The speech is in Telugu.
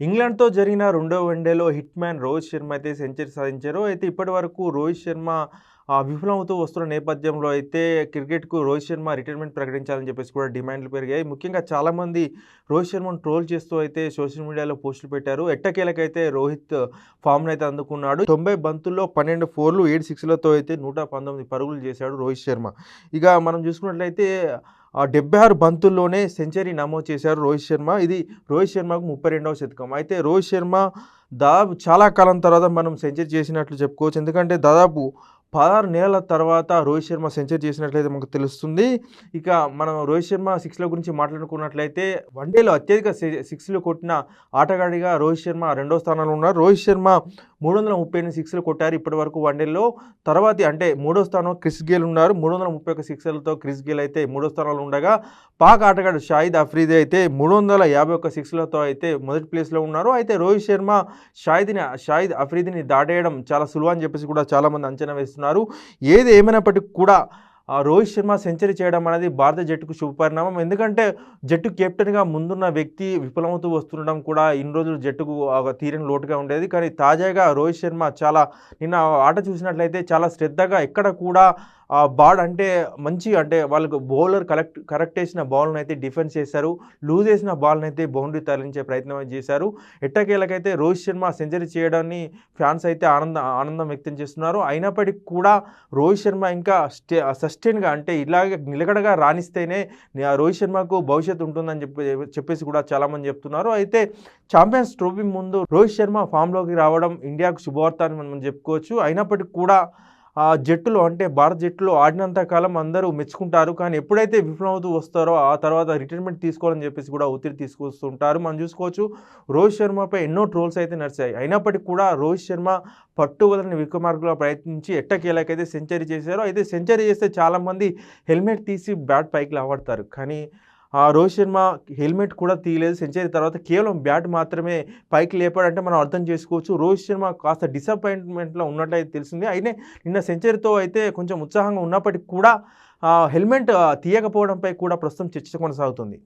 ఇంగ్లాండ్తో జరిగిన రెండో వన్డేలో హిట్ మ్యాన్ రోహిత్ శర్మ అయితే సెంచరీ సాధించారు. అయితే ఇప్పటి వరకు రోహిత్ శర్మ ఆ, విఫలమవుతూ వస్తున్న నేపథ్యంలో అయితే క్రికెట్కు రోహిత్ శర్మ రిటైర్మెంట్ ప్రకటించాలని చెప్పేసి కూడా డిమాండ్లు పెరిగాయి. ముఖ్యంగా చాలామంది రోహిత్ శర్మను ట్రోల్ చేస్తూ అయితే సోషల్ మీడియాలో పోస్టులు పెట్టారు. ఎట్టకేలకైతే రోహిత్ ఫామ్ను అయితే అందుకున్నాడు. తొంభై బంతుల్లో పన్నెండు ఫోర్లు ఏడు సిక్స్లతో అయితే నూట పంతొమ్మిది పరుగులు చేశాడు రోహిత్ శర్మ. ఇక మనం చూసుకున్నట్లయితే డెబ్బై ఆరు బంతుల్లోనే సెంచరీ నమోదు చేశారు రోహిత్ శర్మ. ఇది రోహిత్ శర్మకు ముప్పై రెండవ శతకం. అయితే రోహిత్ శర్మ దాదాపు చాలా కాలం తర్వాత మనం సెంచరీ చేసినట్లు చెప్పుకోవచ్చు. ఎందుకంటే దాదాపు పదహారు నెలల తర్వాత రోహిత్ శర్మ సెంచరీ చేసినట్లయితే మనకు తెలుస్తుంది. ఇక మనం రోహిత్ శర్మ సిక్స్ల గురించి మాట్లాడుకున్నట్లయితే వన్డేలో అత్యధిక సిక్స్లు కొట్టిన ఆటగాడిగా రోహిత్ శర్మ రెండో స్థానంలో ఉన్నారు. రోహిత్ శర్మ మూడు వందల ముప్పై ఎనిమిది సిక్స్లు కొట్టారు. ఇప్పటి వరకు వన్డేలో తర్వాతి అంటే మూడో స్థానంలో క్రిస్ గేల్ ఉన్నారు. మూడు వందల ముప్పై ఒక సిక్స్లతో క్రిస్ గేల్ అయితే మూడో స్థానంలో ఉండగా పాక్ ఆటగాడు షాహిద్ అఫ్రీది అయితే మూడు వందల యాభై ఒక్క సిక్స్లతో అయితే మొదటి ప్లేస్లో ఉన్నారు. అయితే రోహిత్ శర్మ షాహిద్ని షాహిద్ అఫ్రీదిని దాటేయడం చాలా సులువు అని చెప్పేసి కూడా చాలామంది అంచనా వేస్తున్నారు. ఏది ఏమైనప్పటికీ కూడా రోహిత్ శర్మ సెంచరీ చేయడం అనేది భారత జట్టుకు శుభపరిణామం. ఎందుకంటే జట్టు కెప్టెన్గా ముందున్న వ్యక్తి విఫలమవుతూ వస్తుండడం కూడా ఇన్ని రోజులు జట్టుకు ఒక తీరని లోటుగా ఉండేది. కానీ తాజాగా రోహిత్ శర్మ చాలా నిన్న ఆట చూసినట్లయితే చాలా శ్రద్ధగా ఎక్కడ కూడా బాడ్ అంటే మంచి అంటే వాళ్ళకు బౌలర్ కరెక్ట్ కరెక్ట్ చేసిన బాల్ని అయితే డిఫెన్స్ చేశారు. లూజ్ వేసిన బాల్ని అయితే బౌండరీ తరలించే ప్రయత్నం చేశారు. ఎట్టకేలకైతే రోహిత్ శర్మ సెంచరీ చేయడాన్ని ఫ్యాన్స్ అయితే ఆనంద ఆనందం వ్యక్తం చేస్తున్నారు. అయినప్పటికీ కూడా రోహిత్ శర్మ ఇంకా స్టే సస్టైన్గా అంటే ఇలాగే నిలకడగా రాణిస్తేనే రోహిత్ శర్మకు భవిష్యత్తు ఉంటుందని చెప్పి చెప్పేసి కూడా చాలామంది చెప్తున్నారు. అయితే ఛాంపియన్స్ ట్రోఫీ ముందు రోహిత్ శర్మ ఫామ్లోకి రావడం ఇండియాకు శుభవార్త అని మనం చెప్పుకోవచ్చు. అయినప్పటికీ కూడా ఆ జట్టులో అంటే భారత జట్టులో ఆడినంత కాలం అందరూ మెచ్చుకుంటారు. కానీ ఎప్పుడైతే విఫలమవుతూ వస్తారో ఆ తర్వాత రిటైర్మెంట్ తీసుకోవాలని చెప్పేసి కూడా ఒత్తిడి తీసుకొస్తుంటారు. మనం చూసుకోవచ్చు రోహిత్ శర్మపై ఎన్నో ట్రోల్స్ అయితే నడిచాయి. అయినప్పటికీ కూడా రోహిత్ శర్మ పట్టువదని విక్రమార్గంలో ప్రయత్నించి ఎట్టకేలకైతే సెంచరీ చేశారు అయితే సెంచరీ చేస్తే చాలామంది హెల్మెట్ తీసి బ్యాట్ పైకి లావాడతారు కానీ ఆ రోహిత్ శర్మ హెల్మెట్ కూడా తీయలేదు. సెంచరీ తర్వాత కేవలం బ్యాట్ మాత్రమే పైకి లేపాడంటే మనం అర్థం చేసుకోవచ్చు. రోహిత్ శర్మ కాస్త డిసప్పాయింట్మెంట్లో ఉన్నట్లయితే తెలిసింది. అయినే నిన్న సెంచరీతో అయితే కొంచెం ఉత్సాహంగా ఉన్నప్పటికీ కూడా హెల్మెట్ తీయకపోవడంపై కూడా ప్రస్తుతం చర్చ కొనసాగుతుంది.